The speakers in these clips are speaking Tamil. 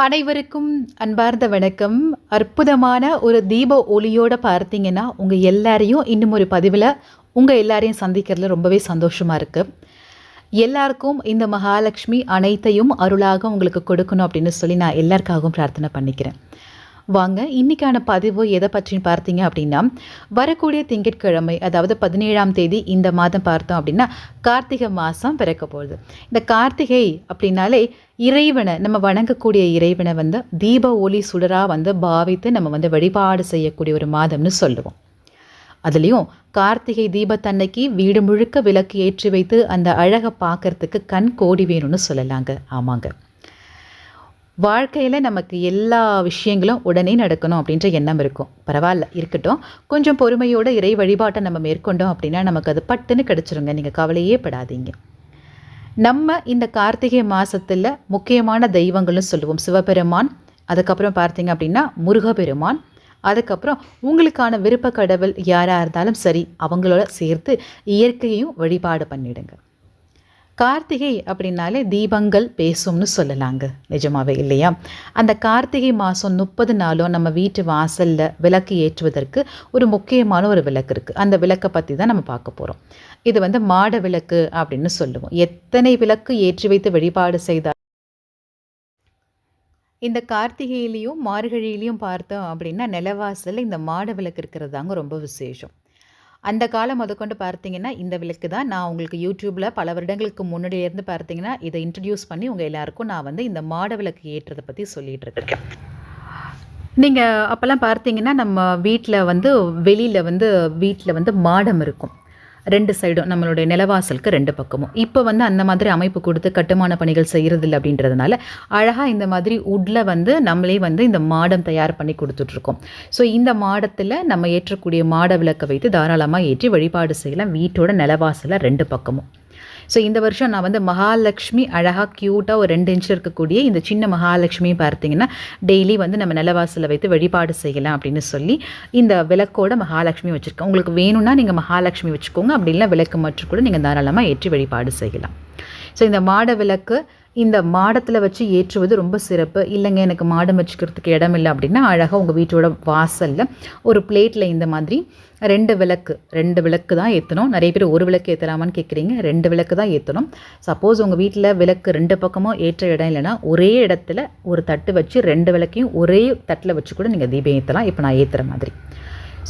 அனைவருக்கும் அன்பார்ந்த வணக்கம். அற்புதமான ஒரு தீப ஒளியோட பார்த்தீங்கன்னா உங்கள் எல்லாரையும் இன்னும் ஒரு பதிவில் உங்கள் எல்லாரையும் சந்திக்கிறதுல ரொம்பவே சந்தோஷமாக இருக்குது எல்லாருக்கும் இந்த மகாலட்சுமி அனைத்தையும் அருளாக உங்களுக்கு கொடுக்கணும் அப்படின்னு சொல்லி நான் எல்லாருக்காகவும் பிரார்த்தனை பண்ணிக்கிறேன். வாங்க இன்னைக்கான பதிவு எதை பற்றின்னு பார்த்தீங்க அப்படின்னா வரக்கூடிய திங்கட்கிழமை அதாவது பதினேழாம் தேதி இந்த மாதம் பார்த்தோம் அப்படின்னா கார்த்திகை மாதம் பிறக்க போகுது. இந்த கார்த்திகை அப்படின்னாலே இறைவனை நம்ம வணங்கக்கூடிய இறைவனை வந்து தீப ஒளி சுடராக வந்து பாவித்து நம்ம வந்து வழிபாடு செய்யக்கூடிய ஒரு மாதம்னு சொல்லுவோம். அதுலேயும் கார்த்திகை தீபத்தன்னைக்கு வீடு முழுக்க விளக்கு ஏற்றி வைத்து அந்த அழகை பார்க்கறதுக்கு கண் கோடி வேணும்னு சொல்லலாங்க. ஆமாங்க. வாழ்க்கையில் நமக்கு எல்லா விஷயங்களும் உடனே நடக்கணும் அப்படின்ற எண்ணம் இருக்கும். பரவாயில்ல இருக்கட்டும். கொஞ்சம் பொறுமையோட இறை வழிபாட்டை நம்ம மேற்கொண்டோம் அப்படின்னா நமக்கு அது பட்டுன்னு கிடச்சிருங்க. நீங்கள் கவலையே படாதீங்க. நம்ம இந்த கார்த்திகை மாதத்தில் முக்கியமான தெய்வங்களும் சொல்லுவோம். சிவபெருமான் அதுக்கப்புறம் பார்த்தீங்க அப்படின்னா முருகபெருமான் அதுக்கப்புறம் உங்களுக்கான விருப்ப கடவுள் யாராக இருந்தாலும் சரி அவங்களோட சேர்த்து இயற்கையையும் வழிபாடு பண்ணிடுங்க. கார்த்திகை அப்படின்னாலே தீபங்கள் பேசும்னு சொல்லலாங்க. நிஜமாவே இல்லையா? அந்த கார்த்திகை மாதம் முப்பது நாளும் நம்ம வீட்டு வாசலில் விளக்கு ஏற்றுவதற்கு ஒரு முக்கியமான ஒரு விளக்கு இருக்குது அந்த விளக்கை பற்றி தான் நம்ம பார்க்க போகிறோம் இது வந்து மாட விளக்கு அப்படின்னு சொல்லுவோம். எத்தனை விளக்கு ஏற்றி வைத்து வழிபாடு செய்தால் இந்த கார்த்திகையிலையும் மார்கழியிலையும் பார்த்தோம் அப்படின்னா நிலவாசலில் இந்த மாட விளக்கு இருக்கிறது தாங்க ரொம்ப விசேஷம். அந்த காலம் முதற்கொண்டு பார்த்தீங்கன்னா இந்த விளக்கு தான். நான் உங்களுக்கு யூடியூப்பில் பல வருடங்களுக்கு முன்னாடி இருந்து பார்த்தீங்கன்னா இதை இன்ட்ரடியூஸ் பண்ணி உங்கள் எல்லாருக்கும் நான் வந்து இந்த மாட விளக்கு ஏற்றதை பற்றி சொல்லிகிட்டு இருக்கேன். நீங்கள் அப்போல்லாம் பார்த்தீங்கன்னா நம்ம வீட்டில் வந்து வெளியில் வந்து வீட்டில் வந்து மாடம் இருக்கும். ரெண்டு சைடும் நம்மளுடைய நிலவாசலுக்கு ரெண்டு பக்கமும். இப்போ வந்து அந்த மாதிரி அமைப்பு கொடுத்து கட்டுமான பணிகள் செய்கிறதில்ல அப்படின்றதுனால அழகாக இந்த மாதிரி உட்டில் வந்து நம்மளே வந்து இந்த மாடம் தயார் பண்ணி கொடுத்துட்ருக்கோம். ஸோ இந்த மாடத்தில் நம்ம ஏற்றக்கூடிய மாட விளக்கை வைத்து தாராளமாக ஏற்றி வழிபாடு செய்யலாம். வீட்டோட நிலவாசலில் ரெண்டு பக்கமும். ஸோ இந்த வருஷம் நான் வந்து மகாலட்சுமி அழகாக க்யூட்டாக ஒரு ரெண்டு இன்ச் இருக்கக்கூடிய இந்த சின்ன மகாலட்சுமியை பார்த்தீங்கன்னா டெய்லி வந்து நம்ம நிலவாசலில் வைத்து வழிபாடு செய்யலாம் அப்படின்னு சொல்லி இந்த விளக்கோட மகாலட்சுமி வச்சுருக்கோம் உங்களுக்கு வேணும்னா நீங்கள் மகாலட்சுமி வச்சுக்கோங்க. அப்படி இல்லை விளக்கு மற்றும் கூட நீங்கள் தாராளமாக ஏற்றி வழிபாடு செய்யலாம். ஸோ இந்த மாட விளக்கு இந்த மாடத்தில் வச்சு ஏற்றுவது ரொம்ப சிறப்பு. இல்லைங்க எனக்கு மாடம் வச்சுக்கிறதுக்கு இடம் இல்லை அப்படின்னா அழகாக உங்கள் வீட்டோட வாசலில் ஒரு பிளேட்டில் இந்த மாதிரி ரெண்டு விளக்கு ரெண்டு விளக்கு தான் ஏற்றணும் நிறைய பேர் ஒரு விளக்கு ஏற்றலாமான்னு கேட்குறீங்க ரெண்டு விளக்கு தான் ஏற்றணும் சப்போஸ் உங்கள் வீட்டில் விளக்கு ரெண்டு பக்கமும் ஏற்ற இடம் இல்லைன்னா ஒரே இடத்துல ஒரு தட்டு வச்சு ரெண்டு விளக்கையும் ஒரே தட்டில் வச்சு கூட நீங்கள் தீபம் ஏற்றலாம் இப்போ நான் ஏற்றுற மாதிரி.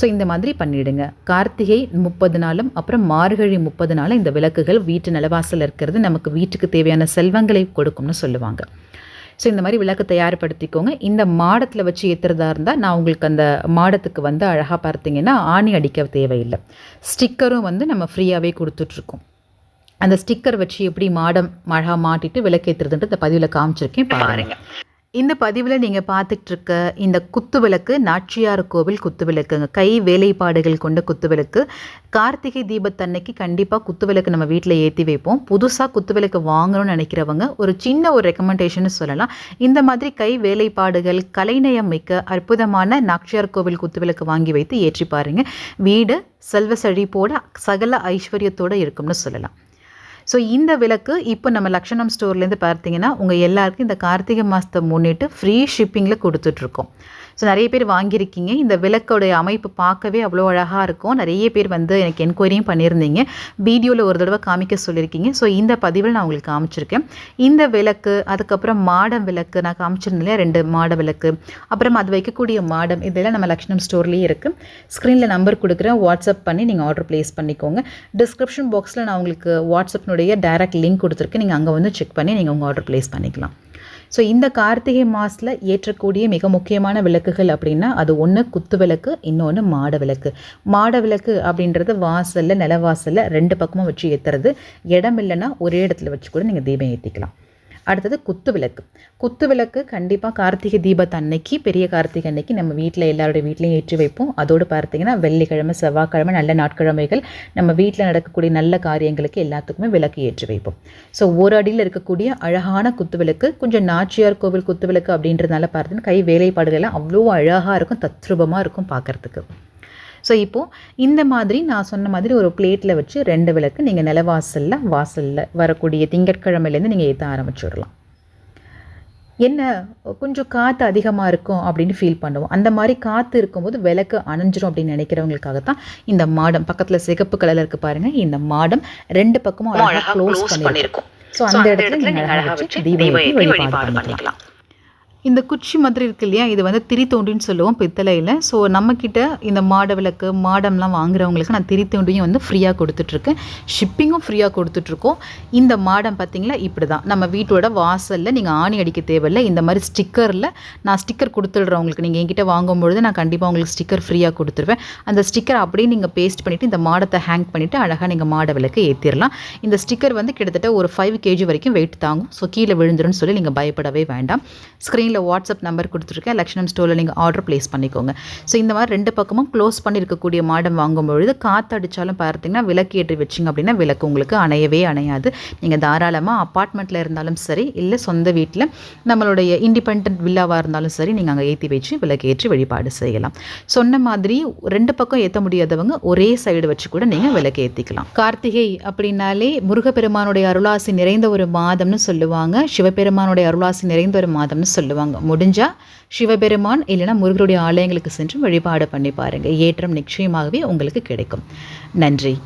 ஸோ இந்த மாதிரி பண்ணிவிடுங்க கார்த்திகை முப்பது நாளும் அப்புறம் மார்கழி முப்பது நாளும் இந்த விளக்குகள் வீட்டு நிலவாசல் இருக்கிறது நமக்கு வீட்டுக்கு தேவையான செல்வங்களை கொடுக்கும்னு சொல்லுவாங்க. ஸோ இந்த மாதிரி விளக்கு தயார்படுத்திக்கோங்க. இந்த மாடத்தில் வச்சு ஏற்றுறதா இருந்தால் நான் உங்களுக்கு அந்த மாடத்துக்கு வந்து அழகாக பார்த்தீங்கன்னா ஆணி அடிக்க தேவையில்லை. ஸ்டிக்கரும் வந்து நம்ம ஃப்ரீயாகவே கொடுத்துட்ருக்கோம். அந்த ஸ்டிக்கர் வச்சு எப்படி மாடம் அழகாக மாட்டிட்டு விளக்கேற்றுறதுன்ட்டு இந்த பதிவில் காமிச்சிருக்கேன். பாருங்கள் இந்த பதிவில் நீங்கள் பார்த்துட்டு இருக்க இந்த குத்து விளக்கு நாச்சியார் கோவில் குத்து விளக்குங்க கை வேலைப்பாடுகள் கொண்ட குத்து விளக்கு கார்த்திகை தீபத்தன்னைக்கு கண்டிப்பாக குத்து விளக்கு நம்ம வீட்டில் ஏற்றி வைப்போம். புதுசாக குத்து விளக்கு வாங்கணும்னு நினைக்கிறவங்க ஒரு சின்ன ஒரு ரெக்கமெண்டேஷன் சொல்லலாம். இந்த மாதிரி கை வேலைப்பாடுகள் கலைநயம் மிக்க அற்புதமான நாச்சியார் கோவில் குத்து விளக்கு வாங்கி வைத்து ஏற்றி பாருங்கள் வீடு செல்வ செழிப்போட சகல ஐஸ்வர்யத்தோடு இருக்கும்னு சொல்லலாம். ஸோ இந்த விளக்கு இப்போ நம்ம லக்ஷணம் ஸ்டோர்லேருந்து பார்த்தீங்கன்னா உங்கள் எல்லாருக்கும் இந்த கார்த்திகை மாதத்தை முன்னிட்டு ஃப்ரீ ஷிப்பிங்கில் கொடுத்துட்ருக்கோம் ஸோ நிறைய பேர் வாங்கியிருக்கீங்க. இந்த விளக்கோடைய அமைப்பு பார்க்கவே அவ்வளோ அழகாக இருக்கும். நிறைய பேர் வந்து எனக்கு என்கொயரியும் பண்ணியிருந்தீங்க. வீடியோவில் ஒரு தடவை காமிக்க சொல்லியிருக்கீங்க. ஸோ இந்த பதிவில் நான் உங்களுக்கு காமிச்சிருக்கேன். இந்த விளக்கு அதுக்கப்புறம் மாடம் விளக்கு நான் காமிச்சிருந்தேன் ரெண்டு மாட விளக்கு. அப்புறம் அது வைக்கக்கூடிய மாடம் இதெல்லாம் நம்ம லக்ஷ்மணம் ஸ்டோர்லேயே இருக்குது ஸ்க்ரீனில் நம்பர் கொடுக்குறேன். வாட்ஸ்அப் பண்ணி நீங்கள் ஆர்டர் ப்ளேஸ் பண்ணிக்கோங்க. டிஸ்கிரிப்ஷன் பாக்ஸில் நான் உங்களுக்கு வாட்ஸ்அப்னுடைய டைரக்ட் லிங்க் கொடுத்துருக்கேன். நீங்கள் அங்கே வந்து செக் பண்ணி நீங்கள் உங்கள் ஆர்டர் ப்ளேஸ் பண்ணிக்கலாம். ஸோ இந்த கார்த்திகை மாதத்தில் ஏற்றக்கூடிய மிக முக்கியமான விளக்குகள் அப்படின்னா அது ஒன்று குத்து விளக்கு இன்னொன்று மாட விளக்கு. மாட விளக்கு அப்படின்றது வாசலில் நிலவாசலில் ரெண்டு பக்கமும் வச்சு ஏற்றுறது இடம் இல்லைன்னா ஒரே இடத்துல வச்சு கூட நீங்கள் தீபம் ஏற்றிக்கலாம் அடுத்தது குத்து விளக்கு குத்து விளக்கு கண்டிப்பாக கார்த்திகை தீபத்து அன்னைக்கு பெரிய கார்த்திகை அன்னைக்கு நம்ம வீட்டில் எல்லாருடைய வீட்லையும் ஏற்றி வைப்போம். அதோடு பார்த்தீங்கன்னா வெள்ளிக்கிழமை செவ்வாய்க்கிழமை நல்ல நாட்கிழமைகள் நம்ம வீட்டில் நடக்கக்கூடிய நல்ல காரியங்களுக்கு எல்லாத்துக்குமே விளக்கு ஏற்றி வைப்போம். ஸோ ஒரு அடியில் இருக்கக்கூடிய அழகான குத்து விளக்கு கொஞ்சம் நாச்சியார் கோவில் குத்து விளக்கு அப்படின்றதுனால பார்த்தீங்கன்னா கை வேலைப்பாடுகள்லாம் அவ்வளோ அழகாக இருக்கும் தத்ரூபமாக இருக்கும் பார்க்குறதுக்கு. ஸோ இப்போது இந்த மாதிரி நான் சொன்ன மாதிரி ஒரு பிளேட்டில் வச்சு ரெண்டு விளக்கு நீங்கள் நிலவாசலில் வாசலில் வரக்கூடிய திங்கட்கிழமையிலேருந்து நீங்கள் ஏற்ற ஆரம்பிச்சுடலாம். என்ன? கொஞ்சம் காற்று அதிகமாக இருக்கும் அப்படின்னு ஃபீல் பண்ணுவோம். அந்த மாதிரி காற்று இருக்கும்போது விளக்கு அணைஞ்சிரும் அப்படின்னு நினைக்கிறவங்களுக்காக தான் இந்த மாடம். பக்கத்தில் சிகப்பு கலரில் இருக்கு பாருங்க இந்த மாடம் ரெண்டு பக்கமும் அழகாக க்ளோஸ் பண்ணியிருக்கும். ஸோ அந்த இடத்துல நீங்கள் அழகாக வச்சு ஏற்றி வழிபாடு பண்ணிக்கலாம். இந்த குச்சி மாதிரி இருக்கு இல்லையா? இது வந்து திரித்தோண்டின்னு சொல்லுவோம் பித்தளையில். ஸோ நம்மக்கிட்ட இந்த மாட விளக்கு மாடம்லாம் வாங்குறவங்களுக்கு நான் திரித்தோண்டியும் வந்து ஃப்ரீயாக கொடுத்துட்ருக்கேன். ஷிப்பிங்கும் ஃப்ரீயாக கொடுத்துட்ருக்கோம். இந்த மாடம் பார்த்திங்களா இப்படி தான் நம்ம வீட்டோட வாசலில் நீங்கள் ஆணி அடிக்க தேவையில்லை. இந்த மாதிரி ஸ்டிக்கரில் நான் ஸ்டிக்கர் கொடுத்துட்றவங்களுக்கு நீங்கள் என்கிட்ட வாங்கும்பொழுது நான் கண்டிப்பாக உங்களுக்கு ஸ்டிக்கர் ஃப்ரீயாக கொடுத்துருவேன். அந்த ஸ்டிக்கர் அப்படியே நீங்கள் பேஸ்ட் பண்ணிவிட்டு இந்த மாடத்தை ஹேங் பண்ணிவிட்டு அழகாக நீங்கள் மாட விளக்கு ஏற்றிடலாம் இந்த ஸ்டிக்கர் வந்து கிட்டத்தட்ட ஒரு ஃபைவ் கேஜி வரைக்கும் வெயிட் தாங்கும். ஸோ கீழே விழுந்துடும் சொல்லி நீங்கள் பயப்படவே வேண்டாம். ஸ்க்ரீன் ஸ்க்ரீனில் வாட்ஸ்அப் நம்பர் கொடுத்துருக்கேன். லக்ஷ்மணம் ஸ்டோரில் நீங்கள் ஆர்டர் ப்ளேஸ் பண்ணிக்கோங்க. ஸோ இந்த மாதிரி ரெண்டு பக்கமும் க்ளோஸ் பண்ணியிருக்கக்கூடிய மாடம் வாங்கும்பொழுது காற்று அடித்தாலும் பார்த்தீங்கன்னா விளக்கு ஏற்றி வச்சிங்க அப்படின்னா விளக்கு உங்களுக்கு அணையவே அணையாது. நீங்கள் தாராளமாக அப்பார்ட்மெண்ட்டில் இருந்தாலும் சரி இல்லை சொந்த வீட்டில் நம்மளுடைய இண்டிபெண்ட் வில்லாவாக இருந்தாலும் சரி நீங்கள் அங்கே ஏற்றி வச்சு விளக்கு ஏற்றி வழிபாடு செய்யலாம். சொன்ன மாதிரி ரெண்டு பக்கம் ஏற்ற முடியாதவங்க ஒரே சைடு வச்சு கூட நீங்கள் விளக்கு ஏற்றிக்கலாம் கார்த்திகை அப்படின்னாலே முருகப்பெருமானுடைய அருளாசி நிறைந்த ஒரு மாதம்னு சொல்லுவாங்க. சிவபெருமானுடைய அருளாசி நிறைந்த ஒரு மாதம்னு சொல்லுவாங்க. முடிஞ்சா சிவபெருமான் இல்லைன்னா முருகருடைய ஆலயங்களுக்கு சென்று வழிபாடு பண்ணி பாருங்க. ஏற்றம் நிச்சயமாகவே உங்களுக்கு கிடைக்கும். நன்றி.